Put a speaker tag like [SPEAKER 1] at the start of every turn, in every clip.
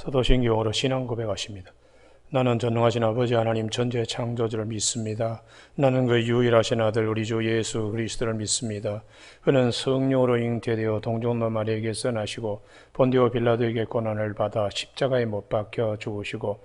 [SPEAKER 1] 사도신경으로 신앙 고백하십니다. 나는 전능하신 아버지 하나님 전제 창조주를 믿습니다. 나는 그 유일하신 아들 우리 주 예수 그리스도를 믿습니다. 그는 성령으로 잉태되어 동정노 마리에게서 나시고 본디오 빌라도에게 고난을 받아 십자가에 못 박혀 죽으시고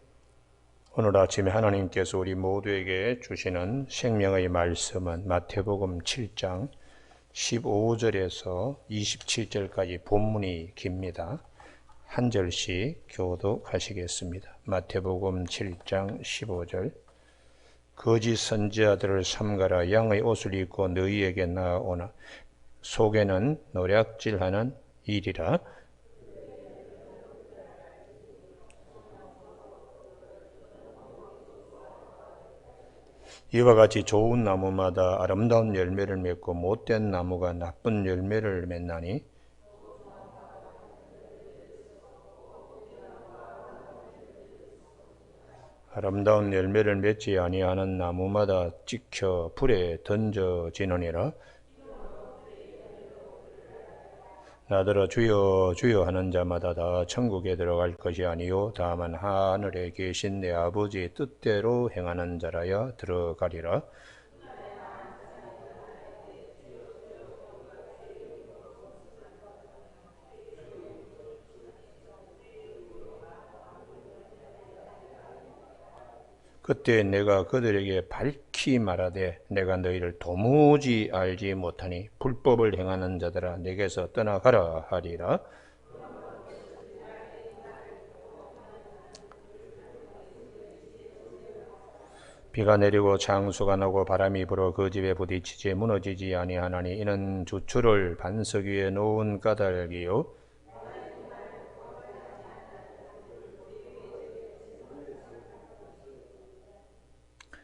[SPEAKER 1] 오늘 아침에 하나님께서 우리 모두에게 주시는 생명의 말씀은 마태복음 7장 15절에서 27절까지 본문이 깁니다. 한 절씩 교독하시겠습니다. 마태복음 7장 15절 거짓 선지자들을 삼가라 양의 옷을 입고 너희에게 나오나 속에는 노략질하는 일이라 이와 같이 좋은 나무마다 아름다운 열매를 맺고 못된 나무가 나쁜 열매를 맺나니? 아름다운 열매를 맺지 아니하는 나무마다 찍혀 불에 던져지느니라 나더러 주여 주여 하는 자마다 다 천국에 들어갈 것이 아니요 다만 하늘에 계신 내 아버지의 뜻대로 행하는 자라야 들어가리라 그때 내가 그들에게 밝히 말하되 내가 너희를 도무지 알지 못하니 불법을 행하는 자들아 내게서 떠나가라 하리라. 비가 내리고 장수가 나고 바람이 불어 그 집에 부딪히지 무너지지 아니하나니 이는 주추를 반석 위에 놓은 까닭이요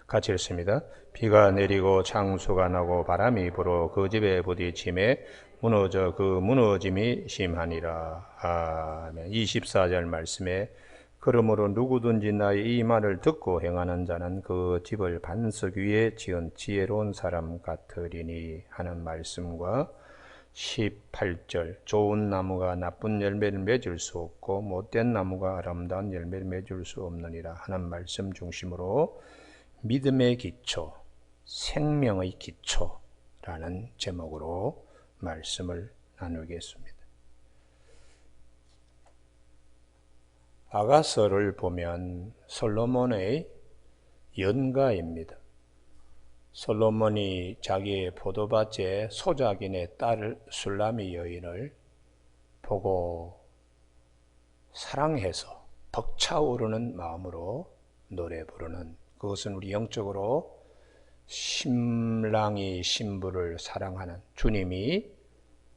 [SPEAKER 1] 같이 읽습니다. 비가 내리고 장수가 나고 바람이 불어 그 집에 부딪힘에 무너져 그 무너짐이 심하니라. 아멘. 24절 말씀에 그러므로 누구든지 나의 이 말을 듣고 행하는 자는 그 집을 반석 위에 지은 지혜로운 사람 같으리니 하는 말씀과 18절 좋은 나무가 나쁜 열매를 맺을 수 없고 못된 나무가 아름다운 열매를 맺을 수 없느니라 하는 말씀 중심으로 믿음의 기초, 생명의 기초라는 제목으로 말씀을 나누겠습니다. 아가서를 보면 솔로몬의 연가입니다. 솔로몬이 자기의 포도밭에 소작인의 딸 술라미 여인을 보고 사랑해서 벅차오르는 마음으로 노래 부르는 그것은 우리 영적으로 신랑이 신부를 사랑하는 주님이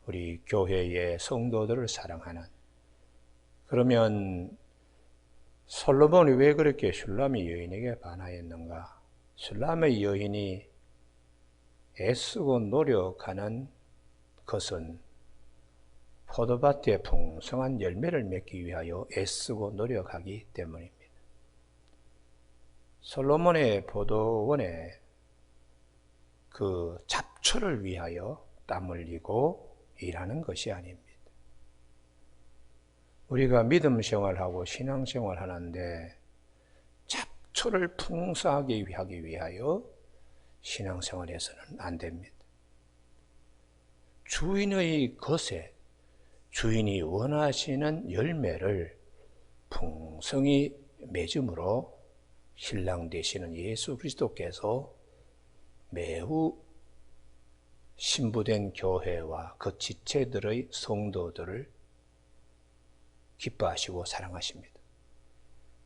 [SPEAKER 1] 우리 교회의 성도들을 사랑하는 그러면 솔로몬이 왜 그렇게 슐람의 여인에게 반하였는가? 슐람의 여인이 애쓰고 노력하는 것은 포도밭에 풍성한 열매를 맺기 위하여 애쓰고 노력하기 때문입니다. 솔로몬의 포도원에 그 잡초를 위하여 땀 흘리고 일하는 것이 아닙니다. 우리가 믿음 생활하고 신앙 생활 하는데 잡초를 풍성하게 하기 위하여 신앙 생활에서는 안 됩니다. 주인의 것에 주인이 원하시는 열매를 풍성히 맺음으로 신랑 되시는 예수 그리스도께서 매우 신부된 교회와 그 지체들의 성도들을 기뻐하시고 사랑하십니다.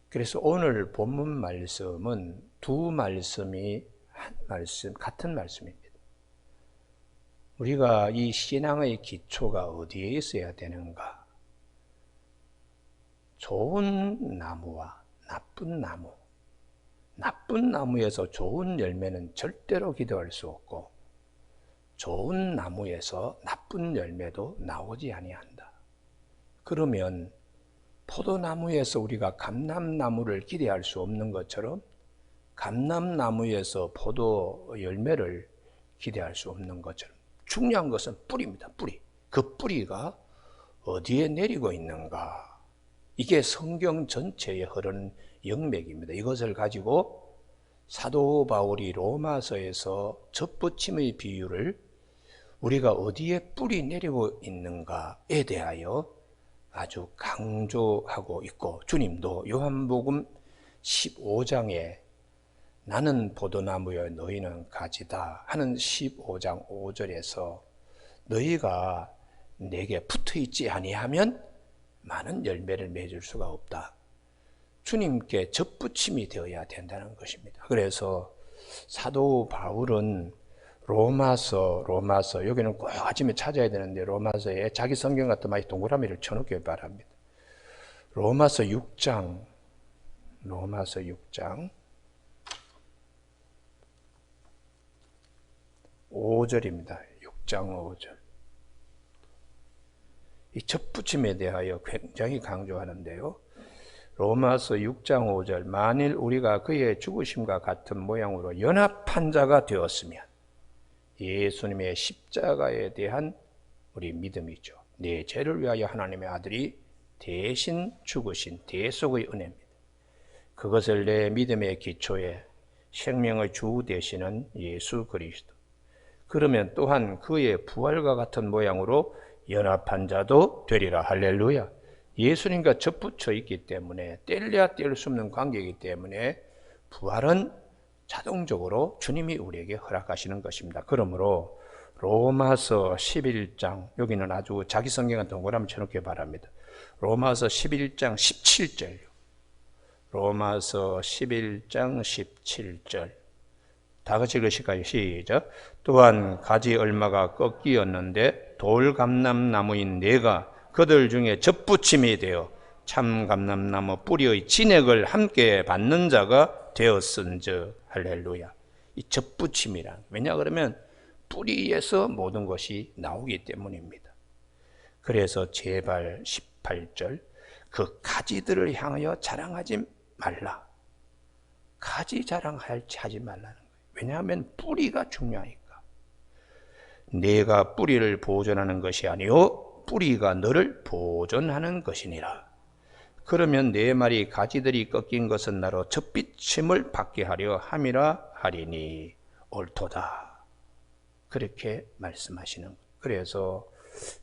[SPEAKER 1] 그래서 오늘 본문 말씀은 두 말씀이 한 말씀, 같은 말씀입니다. 우리가 이 신앙의 기초가 어디에 있어야 되는가? 좋은 나무와 나쁜 나무, 나쁜 나무에서 좋은 열매는 절대로 기대할 수 없고 좋은 나무에서 나쁜 열매도 나오지 아니한다. 그러면 포도나무에서 우리가 감람나무를 기대할 수 없는 것처럼 감람나무에서 포도 열매를 기대할 수 없는 것처럼 중요한 것은 뿌리입니다. 뿌리. 그 뿌리가 어디에 내리고 있는가? 이게 성경 전체에 흐르는 영맥입니다. 이것을 가지고 사도 바울이 로마서에서 접붙임의 비유를 우리가 어디에 뿌리 내리고 있는가에 대하여 아주 강조하고 있고 주님도 요한복음 15장에 나는 포도나무여 너희는 가지다 하는 15장 5절에서 너희가 내게 붙어 있지 아니하면 많은 열매를 맺을 수가 없다. 주님께 접붙임이 되어야 된다는 것입니다. 그래서 사도 바울은 로마서, 로마서, 여기는 꼭 아침에 찾아야 되는데, 로마서에 자기 성경 같은 많이 동그라미를 쳐놓기 바랍니다. 로마서 6장, 로마서 6장, 5절입니다. 6장 5절. 이 첫붙임에 대하여 굉장히 강조하는데요. 로마서 6장 5절 만일 우리가 그의 죽으심과 같은 모양으로 연합한 자가 되었으면 예수님의 십자가에 대한 우리 믿음이죠. 내 죄를 위하여 하나님의 아들이 대신 죽으신 대속의 은혜입니다. 그것을 내 믿음의 기초에 생명의 주 되시는 예수 그리스도. 그러면 또한 그의 부활과 같은 모양으로 연합한 자도 되리라. 할렐루야. 예수님과 접붙여 있기 때문에 뗄래야 뗄 수 없는 관계이기 때문에 부활은 자동적으로 주님이 우리에게 허락하시는 것입니다. 그러므로 로마서 11장 여기는 아주 자기 성경은 동그라미 쳐놓기 바랍니다. 로마서 11장 17절 로마서 11장 17절 다 같이 읽으실까요? 시작. 또한 가지 얼마가 꺾이었는데 돌감람나무인 내가 그들 중에 접붙임이 되어 참 감람나무 뿌리의 진액을 함께 받는 자가 되었은즉 할렐루야. 이 접붙임이란 왜냐 그러면 뿌리에서 모든 것이 나오기 때문입니다. 그래서 제발 18절 그 가지들을 향하여 자랑하지 말라. 가지 자랑하지 말라는 거예요. 왜냐하면 뿌리가 중요하니까. 내가 뿌리를 보존하는 것이 아니요 뿌리가 너를 보존하는 것이니라. 그러면 내 말이 가지들이 꺾인 것은 나로 젖비침을 받게 하려 함이라 하리니 옳도다. 그렇게 말씀하시는 그래서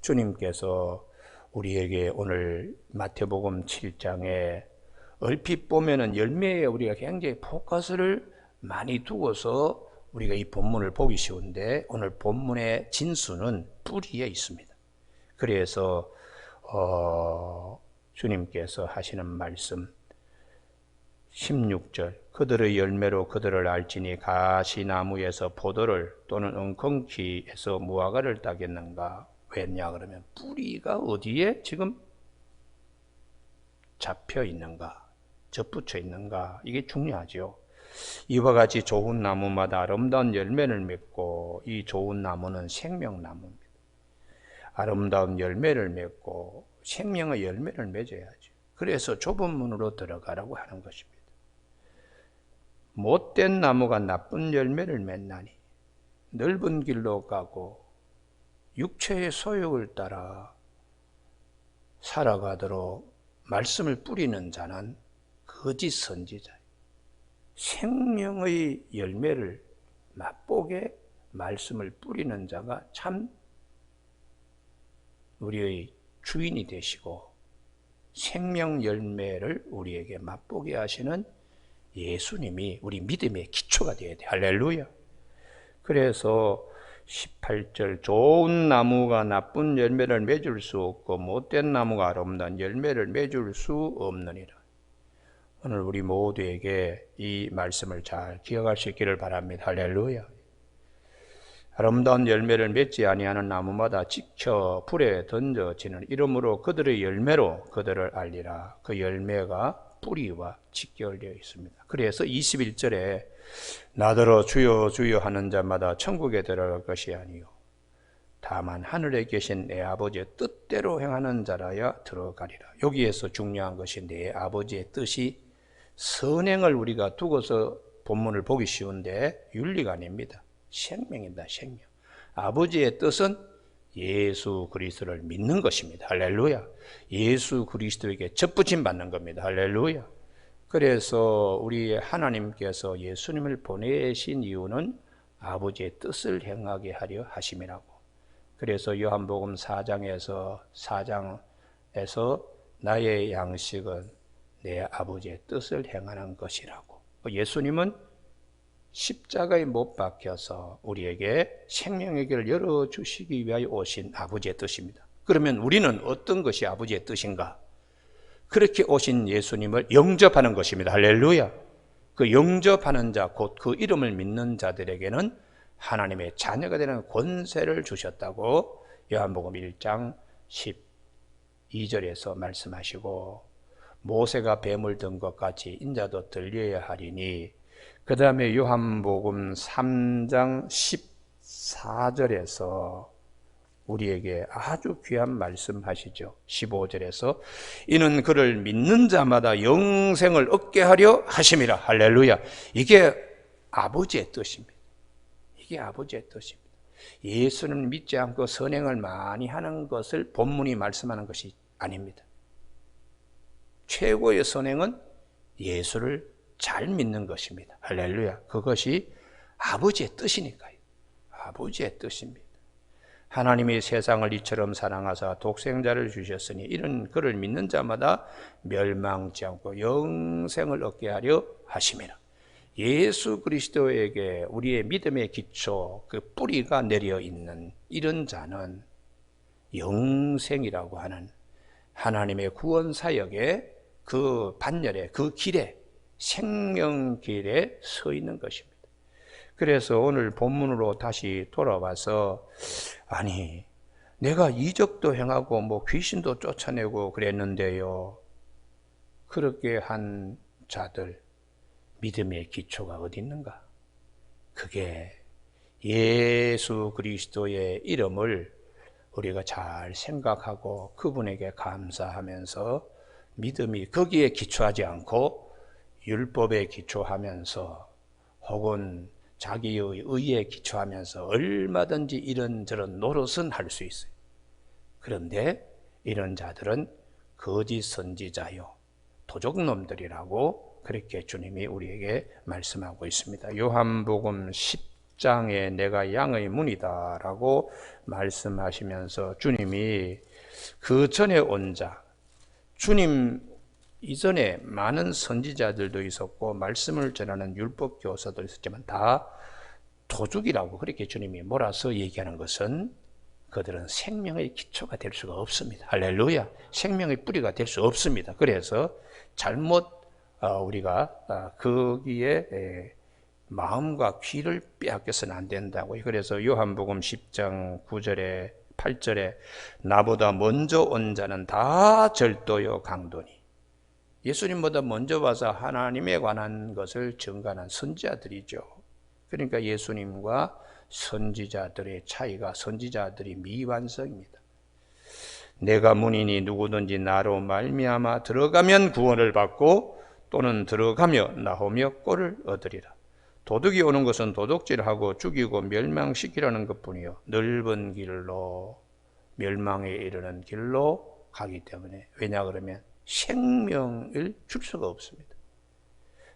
[SPEAKER 1] 주님께서 우리에게 오늘 마태복음 7장에 얼핏 보면은 열매에 우리가 굉장히 포커스를 많이 두어서 우리가 이 본문을 보기 쉬운데 오늘 본문의 진수는 뿌리에 있습니다. 그래서 어, 주님께서 하시는 말씀 16절 그들의 열매로 그들을 알지니 가시나무에서 포도를 또는 엉겅퀴에서 무화과를 따겠는가 왜냐 그러면 뿌리가 어디에 지금 잡혀 있는가 접붙여 있는가 이게 중요하죠. 이와 같이 좋은 나무마다 아름다운 열매를 맺고 이 좋은 나무는 생명나무입니다. 아름다운 열매를 맺고 생명의 열매를 맺어야죠. 그래서 좁은 문으로 들어가라고 하는 것입니다. 못된 나무가 나쁜 열매를 맺나니 넓은 길로 가고 육체의 소욕을 따라 살아가도록 말씀을 뿌리는 자는 거짓 선지자. 생명의 열매를 맛보게 말씀을 뿌리는 자가 참 우리의 주인이 되시고 생명 열매를 우리에게 맛보게 하시는 예수님이 우리 믿음의 기초가 되어야 돼. 할렐루야. 그래서 18절 좋은 나무가 나쁜 열매를 맺을 수 없고 못된 나무가 아름다운 열매를 맺을 수 없느니라. 오늘 우리 모두에게 이 말씀을 잘 기억할 수 있기를 바랍니다. 할렐루야. 아름다운 열매를 맺지 아니하는 나무마다 지켜 불에 던져지는 이름으로 그들의 열매로 그들을 알리라. 그 열매가 뿌리와 직결되어 있습니다. 그래서 21절에 나더러 주여 주여 하는 자마다 천국에 들어갈 것이 아니요 다만 하늘에 계신 내 아버지의 뜻대로 행하는 자라야 들어가리라. 여기에서 중요한 것이 내 아버지의 뜻이 선행을 우리가 두고서 본문을 보기 쉬운데 윤리가 아닙니다. 생명이다, 생명. 아버지의 뜻은 예수 그리스도를 믿는 것입니다. 할렐루야. 예수 그리스도에게 접붙임 받는 겁니다. 할렐루야. 그래서 우리 하나님께서 예수님을 보내신 이유는 아버지의 뜻을 행하게 하려 하심이라고. 그래서 요한복음 4장에서 4장에서 나의 양식은 내 아버지의 뜻을 행하는 것이라고. 예수님은 십자가에 못 박혀서 우리에게 생명의 길을 열어주시기 위하여 오신 아버지의 뜻입니다. 그러면 우리는 어떤 것이 아버지의 뜻인가? 그렇게 오신 예수님을 영접하는 것입니다. 할렐루야. 그 영접하는 자, 곧 그 이름을 믿는 자들에게는 하나님의 자녀가 되는 권세를 주셨다고 요한복음 1장 12절에서 말씀하시고 모세가 뱀을 든 것 같이 인자도 들려야 하리니 그 다음에 요한복음 3장 14절에서 우리에게 아주 귀한 말씀 하시죠. 15절에서 이는 그를 믿는 자마다 영생을 얻게 하려 하심이라. 할렐루야. 이게 아버지의 뜻입니다. 이게 아버지의 뜻입니다. 예수는 믿지 않고 선행을 많이 하는 것을 본문이 말씀하는 것이 아닙니다. 최고의 선행은 예수를 잘 믿는 것입니다. 할렐루야. 그것이 아버지의 뜻이니까요. 아버지의 뜻입니다. 하나님이 세상을 이처럼 사랑하사 독생자를 주셨으니 이런 그를 믿는 자마다 멸망치 않고 영생을 얻게 하려 하심이라. 예수 그리스도에게 우리의 믿음의 기초, 그 뿌리가 내려 있는 이런 자는 영생이라고 하는 하나님의 구원 사역의 그 반열에, 그 길에, 생명길에 서 있는 것입니다. 그래서 오늘 본문으로 다시 돌아와서, 아니, 내가 이적도 행하고 뭐 귀신도 쫓아내고 그랬는데요. 그렇게 한 자들, 믿음의 기초가 어디 있는가? 그게 예수 그리스도의 이름을 우리가 잘 생각하고 그분에게 감사하면서 믿음이 거기에 기초하지 않고 율법에 기초하면서 혹은 자기의 의에 기초하면서 얼마든지 이런저런 노릇은 할 수 있어요. 그런데 이런 자들은 거짓 선지자요, 도적놈들이라고 그렇게 주님이 우리에게 말씀하고 있습니다. 요한복음 10장에 내가 양의 문이다라고 말씀하시면서 주님이 그 전에 온 자, 주님 이전에 많은 선지자들도 있었고 말씀을 전하는 율법 교사도 있었지만 다 도둑이라고 그렇게 주님이 몰아서 얘기하는 것은 그들은 생명의 기초가 될 수가 없습니다. 할렐루야. 생명의 뿌리가 될 수 없습니다. 그래서 잘못 어, 우리가 어, 거기에 마음과 귀를 빼앗겨서는 안 된다고요. 그래서 요한복음 10장 9절에 8절에 나보다 먼저 온 자는 다 절도요 강도니 예수님보다 먼저 와서 하나님에 관한 것을 증가한 선지자들이죠. 그러니까 예수님과 선지자들의 차이가 선지자들이 미완성입니다. 내가 문이니 누구든지 나로 말미암아 들어가면 구원을 받고 또는 들어가며 나오며 꼴을 얻으리라. 도둑이 오는 것은 도둑질하고 죽이고 멸망시키라는 것뿐이요 넓은 길로 멸망에 이르는 길로 가기 때문에 왜냐 그러면 생명을 줄 수가 없습니다.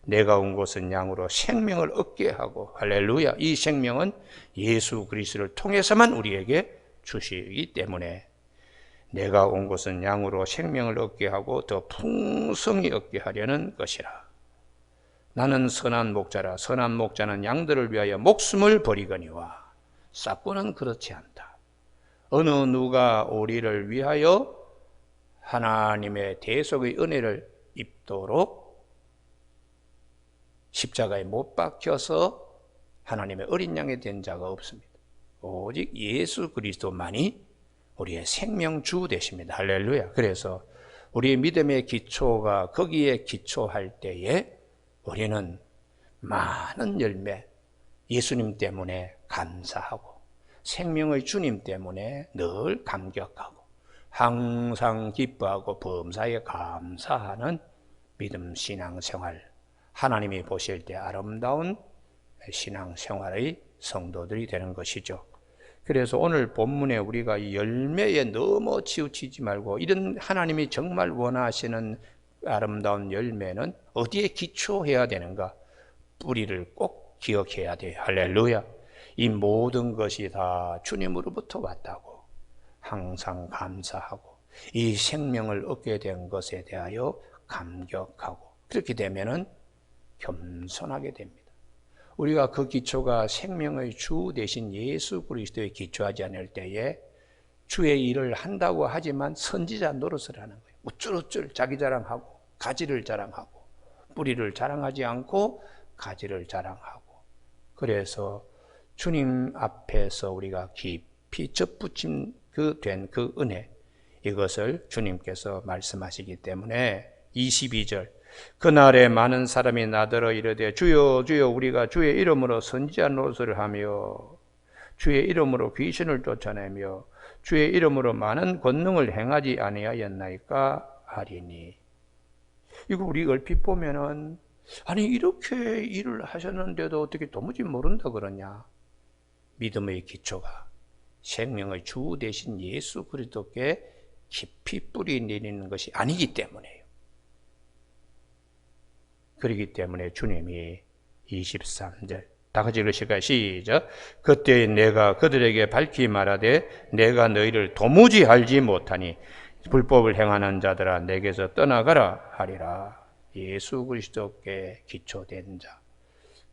[SPEAKER 1] 내가 온 곳은 양으로 생명을 얻게 하고 할렐루야 이 생명은 예수 그리스도를 통해서만 우리에게 주시기 때문에 내가 온 것은 양으로 생명을 얻게 하고 더 풍성히 얻게 하려는 것이라. 나는 선한 목자라. 선한 목자는 양들을 위하여 목숨을 버리거니와 싹고는 그렇지 않다. 어느 누가 우리를 위하여 하나님의 대속의 은혜를 입도록 십자가에 못 박혀서 하나님의 어린 양이 된 자가 없습니다. 오직 예수 그리스도만이 우리의 생명주 되십니다. 할렐루야. 그래서 우리의 믿음의 기초가 거기에 기초할 때에 우리는 많은 열매, 예수님 때문에 감사하고 생명의 주님 때문에 늘 감격하고 항상 기뻐하고 범사에 감사하는 믿음 신앙 생활 하나님이 보실 때 아름다운 신앙 생활의 성도들이 되는 것이죠. 그래서 오늘 본문에 우리가 이 열매에 너무 치우치지 말고 이런 하나님이 정말 원하시는 아름다운 열매는 어디에 기초해야 되는가? 뿌리를 꼭 기억해야 돼요. 할렐루야. 이 모든 것이 다 주님으로부터 왔다고 항상 감사하고 이 생명을 얻게 된 것에 대하여 감격하고 그렇게 되면은 겸손하게 됩니다. 우리가 그 기초가 생명의 주 대신 예수 그리스도에 기초하지 않을 때에 주의 일을 한다고 하지만 선지자 노릇을 하는 거예요. 우쭐우쭐 자기 자랑하고 가지를 자랑하고 뿌리를 자랑하지 않고 가지를 자랑하고. 그래서 주님 앞에서 우리가 깊이 접붙임 그 된그 그 은혜 이것을 주님께서 말씀하시기 때문에 22절 그날에 많은 사람이 나더러 이르되 주여 주여 우리가 주의 이름으로 선지한 노릇을 하며 주의 이름으로 귀신을 쫓아내며 주의 이름으로 많은 권능을 행하지 아니하였나이까 하리니 이거 우리 얼핏 보면은 아니 이렇게 일을 하셨는데도 어떻게 도무지 모른다 그러냐 믿음의 기초가 생명의 주 대신 예수 그리스도께 깊이 뿌리 내리는 것이 아니기 때문에요. 그렇기 때문에 주님이 23절 다 같이 읽으실까요? 시작. 그때 내가 그들에게 밝히 말하되 내가 너희를 도무지 알지 못하니 불법을 행하는 자들아 내게서 떠나가라 하리라. 예수 그리스도께 기초된 자.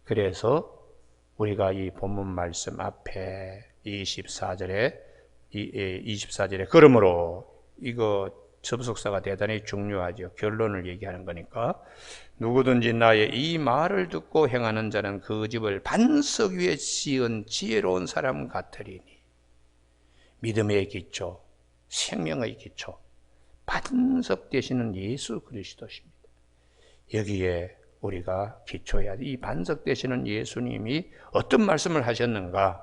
[SPEAKER 1] 그래서 우리가 이 본문 말씀 앞에 24절에 24절에 그러므로 이거 접속사가 대단히 중요하죠. 결론을 얘기하는 거니까. 누구든지 나의 이 말을 듣고 행하는 자는 그 집을 반석 위에 씌운 지혜로운 사람 같으리니. 믿음의 기초, 생명의 기초, 반석 되시는 예수 그리스도십니다. 여기에 우리가 기초해야 돼. 이 반석 되시는 예수님이 어떤 말씀을 하셨는가?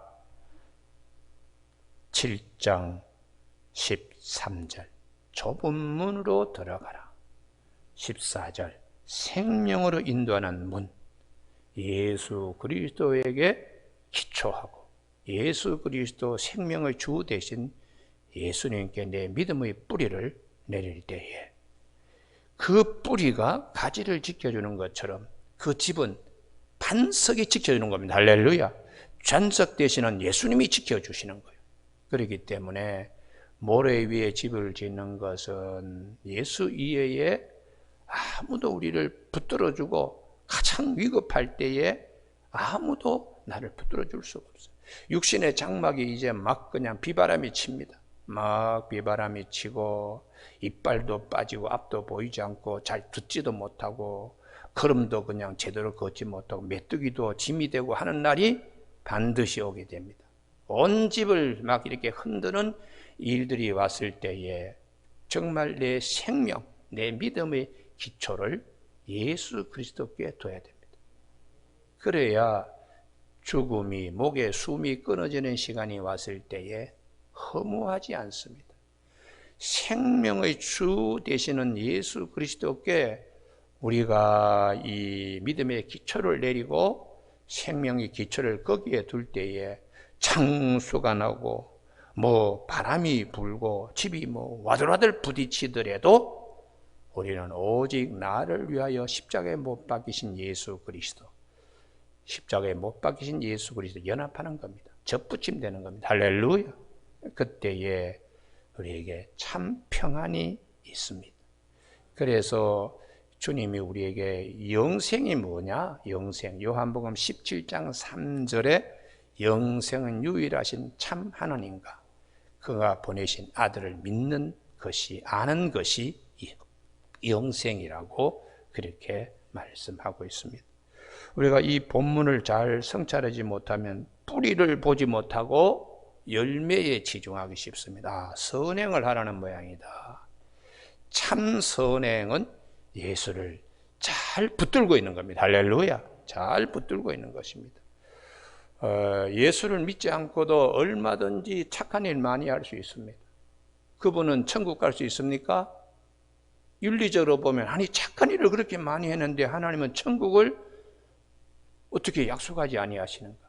[SPEAKER 1] 7장 13절. 좁은 문으로 들어가라. 14절 생명으로 인도하는 문 예수 그리스도에게 기초하고 예수 그리스도 생명의 주 대신 예수님께 내 믿음의 뿌리를 내릴 때에 그 뿌리가 가지를 지켜주는 것처럼 그 집은 반석이 지켜주는 겁니다. 할렐루야. 잔석 대신은 예수님이 지켜주시는 거예요. 그렇기 때문에 모래 위에 집을 짓는 것은 예수 이외에 아무도 우리를 붙들어주고 가장 위급할 때에 아무도 나를 붙들어줄 수가 없어요. 육신의 장막이 이제 막 그냥 비바람이 칩니다. 막 비바람이 치고 이빨도 빠지고 앞도 보이지 않고 잘 듣지도 못하고 걸음도 그냥 제대로 걷지 못하고 메뚜기도 짐이 되고 하는 날이 반드시 오게 됩니다. 온 집을 막 이렇게 흔드는 일들이 왔을 때에 정말 내 생명, 내 믿음의 기초를 예수 그리스도께 둬야 됩니다. 그래야 죽음이, 목에 숨이 끊어지는 시간이 왔을 때에 허무하지 않습니다. 생명의 주 되시는 예수 그리스도께 우리가 이 믿음의 기초를 내리고 생명의 기초를 거기에 둘 때에 창수가 나고 뭐 바람이 불고 집이 뭐 와들와들 부딪히더라도 우리는 오직 나를 위하여 십자가에 못 박히신 예수 그리스도 십자가에 못 박히신 예수 그리스도 연합하는 겁니다. 접붙임 되는 겁니다. 할렐루야. 그때에 우리에게 참 평안이 있습니다. 그래서 주님이 우리에게 영생이 뭐냐? 영생. 요한복음 17장 3절에 영생은 유일하신 참 하나님과 그가 보내신 아들을 믿는 것이 아는 것이 영생이라고 그렇게 말씀하고 있습니다. 우리가 이 본문을 잘 성찰하지 못하면 뿌리를 보지 못하고 열매에 치중하기 쉽습니다. 아, 선행을 하라는 모양이다. 참 선행은 예수를 잘 붙들고 있는 겁니다. 할렐루야. 잘 붙들고 있는 것입니다. 어, 예수를 믿지 않고도 얼마든지 착한 일 많이 할 수 있습니다. 그분은 천국 갈 수 있습니까? 윤리적으로 보면 아니 착한 일을 그렇게 많이 했는데 하나님은 천국을 어떻게 약속하지 아니하시는가?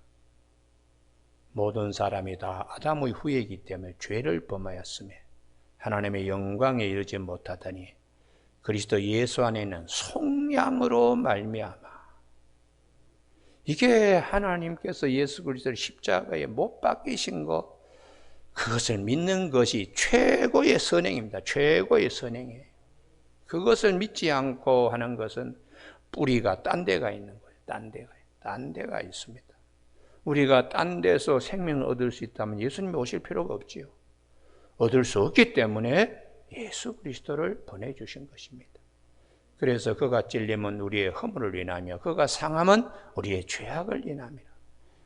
[SPEAKER 1] 모든 사람이 다 아담의 후예이기 때문에 죄를 범하였으며 하나님의 영광에 이르지 못하더니 그리스도 예수 안에 있는 속량으로 말미암아 이게 하나님께서 예수 그리스도를 십자가에 못 박히신 것 그것을 믿는 것이 최고의 선행입니다. 최고의 선행이에요. 그것을 믿지 않고 하는 것은 뿌리가 딴 데가 있는 거예요. 딴 데가 딴 데가 있습니다. 우리가 딴 데서 생명을 얻을 수 있다면 예수님이 오실 필요가 없지요. 얻을 수 없기 때문에 예수 그리스도를 보내주신 것입니다. 그래서 그가 찔림은 우리의 허물을 인하며 그가 상함은 우리의 죄악을 인하며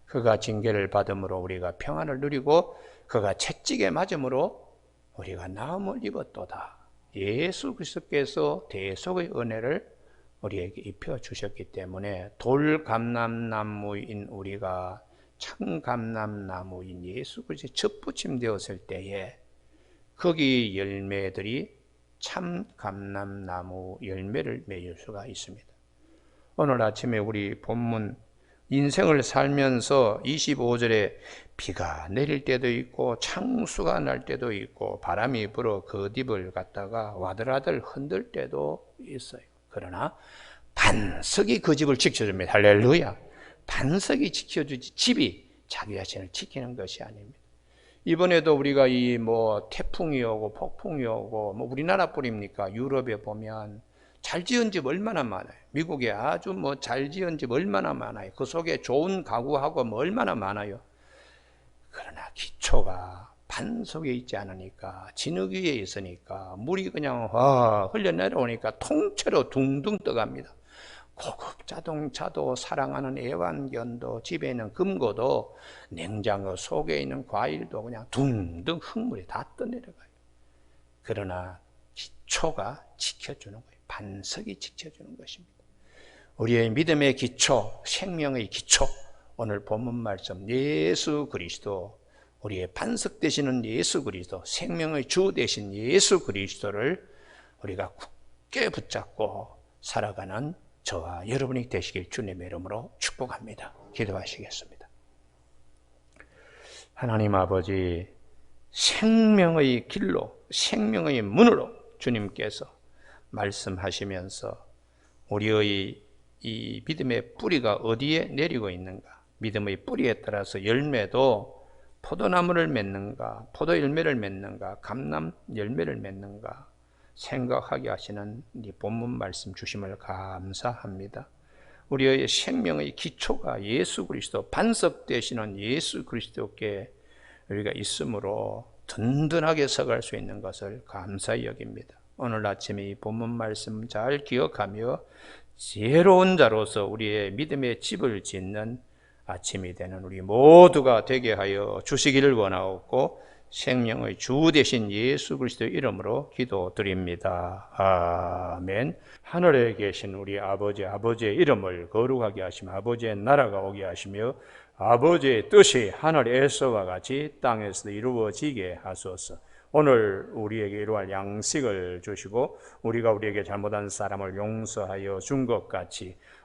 [SPEAKER 1] 그가 징계를 받음으로 우리가 평안을 누리고 그가 채찍에 맞음으로 우리가 나음을 입었도다. 예수 그리스도께서 대속의 은혜를 우리에게 입혀 주셨기 때문에 돌감람나무인 우리가 참감람나무인 예수 그리스도에 접붙임 되었을 때에 거기 열매들이 참 감람나무 열매를 맺을 수가 있습니다. 오늘 아침에 우리 본문 인생을 살면서 25절에 비가 내릴 때도 있고 창수가 날 때도 있고 바람이 불어 그 뒷을 갖다가 와들와들 흔들 때도 있어요. 그러나 반석이 그 집을 지켜줍니다. 할렐루야. 반석이 지켜주지 집이 자기 자신을 지키는 것이 아닙니다. 이번에도 우리가 이 뭐 태풍이 오고 폭풍이 오고 뭐 우리나라 뿐입니까? 유럽에 보면 잘 지은 집 얼마나 많아요. 미국에 아주 뭐 잘 지은 집 얼마나 많아요. 그 속에 좋은 가구하고 뭐 얼마나 많아요. 그러나 기초가 반석에 있지 않으니까 진흙 위에 있으니까 물이 그냥 와 흘러내려오니까 통째로 둥둥 떠갑니다. 고급 자동차도 사랑하는 애완견도 집에 있는 금고도 냉장고 속에 있는 과일도 그냥 둥둥 흙물이 다 떠내려가요. 그러나 기초가 지켜주는 거예요. 반석이 지켜주는 것입니다. 우리의 믿음의 기초, 생명의 기초, 오늘 본문 말씀 예수 그리스도, 우리의 반석 되시는 예수 그리스도, 생명의 주 되신 예수 그리스도를 우리가 굳게 붙잡고 살아가는 저와 여러분이 되시길 주님의 이름으로 축복합니다. 기도하시겠습니다. 하나님 아버지, 생명의 길로, 생명의 문으로 주님께서 말씀하시면서 우리의 이 믿음의 뿌리가 어디에 내리고 있는가? 믿음의 뿌리에 따라서 열매도 포도나무를 맺는가, 포도 열매를 맺는가, 감남 열매를 맺는가, 생각하게 하시는 이 본문 말씀 주심을 감사합니다. 우리의 생명의 기초가 예수 그리스도 반석 되시는 예수 그리스도께 우리가 있으므로 든든하게 서갈 수 있는 것을 감사히 여깁니다. 오늘 아침에 이 본문 말씀 잘 기억하며 지혜로운 자로서 우리의 믿음의 집을 짓는 아침이 되는 우리 모두가 되게 하여 주시기를 원하옵고 생명의 주 되신 예수 그리스도 이름으로 기도드립니다. 아멘. 하늘에 계신 우리 아버지 아버지의 이름을 거룩하게 하시며 아버지의 나라가 오게 하시며 아버지의 뜻이 하늘에서와 같이 땅에서도 이루어지게 하소서. 오늘 우리에게 이러할 양식을 주시고 우리가 우리에게 잘못한 사람을 용서하여 준 것 같이